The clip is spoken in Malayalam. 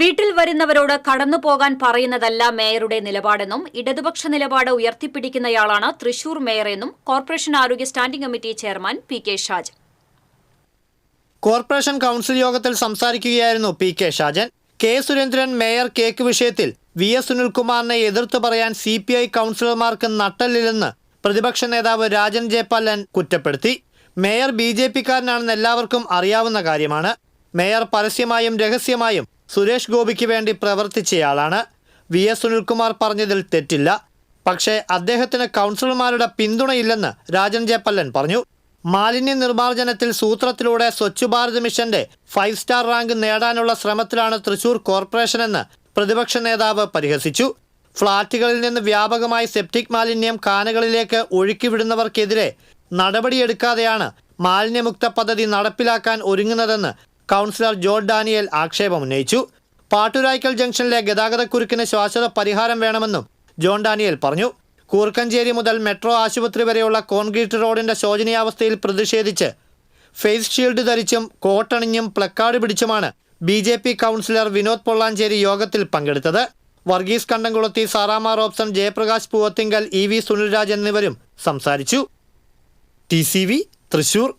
വീട്ടിൽ വരുന്നവരോട് കടന്നു പോകാൻ പറയുന്നതല്ല മേയറുടെ നിലപാടെന്നും ഇടതുപക്ഷ നിലപാട് ഉയർത്തിപ്പിടിക്കുന്നയാളാണ് തൃശൂർ മേയറെന്നും കോർപ്പറേഷൻ ആരോഗ്യ standing committee chairman P K Shajan. Corporation council യോഗത്തിൽ സംസാരിക്കുകയായിരുന്നു P K Shajan. K Surendran mayor cake വിഷയത്തിൽ വി എസ് സുനിൽകുമാറിനെ എതിർത്തു പറയാൻ സി പി ഐ കൗൺസിലർമാർക്ക് നട്ടല്ലില്ലെന്ന് പ്രതിപക്ഷ നേതാവ് രാജൻ ജയപാലൻ കുറ്റപ്പെടുത്തി. മേയർ ബി ജെ പിക്കാരനാണെന്ന് എല്ലാവർക്കും അറിയാവുന്ന കാര്യമാണ്. മേയർ പരസ്യമായും രഹസ്യമായും സുരേഷ് ഗോപിക്ക് വേണ്ടി പ്രവർത്തിച്ചയാളാണ്. വി എസ് സുനിൽകുമാർ പറഞ്ഞതിൽ തെറ്റില്ല. പക്ഷേ അദ്ദേഹത്തിന് കൗൺസിലർമാരുടെ പിന്തുണയില്ലെന്ന് രാജൻ ജയപ്പല്ലൻ പറഞ്ഞു. മാലിന്യ നിർമ്മാർജനത്തിൽ സൂത്രത്തിലൂടെ സ്വച്ഛ് ഭാരത് മിഷന്റെ ഫൈവ് സ്റ്റാർ റാങ്ക് നേടാനുള്ള ശ്രമത്തിലാണ് തൃശൂർ കോർപ്പറേഷനെന്ന് പ്രതിപക്ഷ നേതാവ് പരിഹസിച്ചു. ഫ്ളാറ്റുകളിൽ നിന്ന് വ്യാപകമായി സെപ്റ്റിക് മാലിന്യം കാനകളിലേക്ക് ഒഴുക്കിവിടുന്നവർക്കെതിരെ നടപടിയെടുക്കാതെയാണ് മാലിന്യമുക്ത പദ്ധതി നടപ്പിലാക്കാൻ ഒരുങ്ങുന്നതെന്ന് കൗൺസിലർ ജോർജ് ഡാനിയൽ ആക്ഷേപമുന്നയിച്ചു പാട്ടുരായ്ക്കൽ ജംഗ്ഷനിലെ ഗതാഗതക്കുരുക്കിന് ശാശ്വത പരിഹാരം വേണമെന്നും ജോൺ ഡാനിയൽ പറഞ്ഞു. കൂർക്കഞ്ചേരി മുതൽ മെട്രോ ആശുപത്രി വരെയുള്ള കോൺക്രീറ്റ് റോഡിന്റെ ശോചനീയാവസ്ഥയിൽ പ്രതിഷേധിച്ച് ഫേസ് ഷീൽഡ് ധരിച്ചും കോട്ടണിഞ്ഞും placard പിടിച്ചുമാണ് B J P councillor Vinod Pollanchery യോഗത്തിൽ പങ്കെടുത്തത്. Varghese Kandamkulathi Saramma Robson Jayaprakash Poovathingal E V Sunilraj എന്നിവരും സംസാരിച്ചു. T C V Thrissur.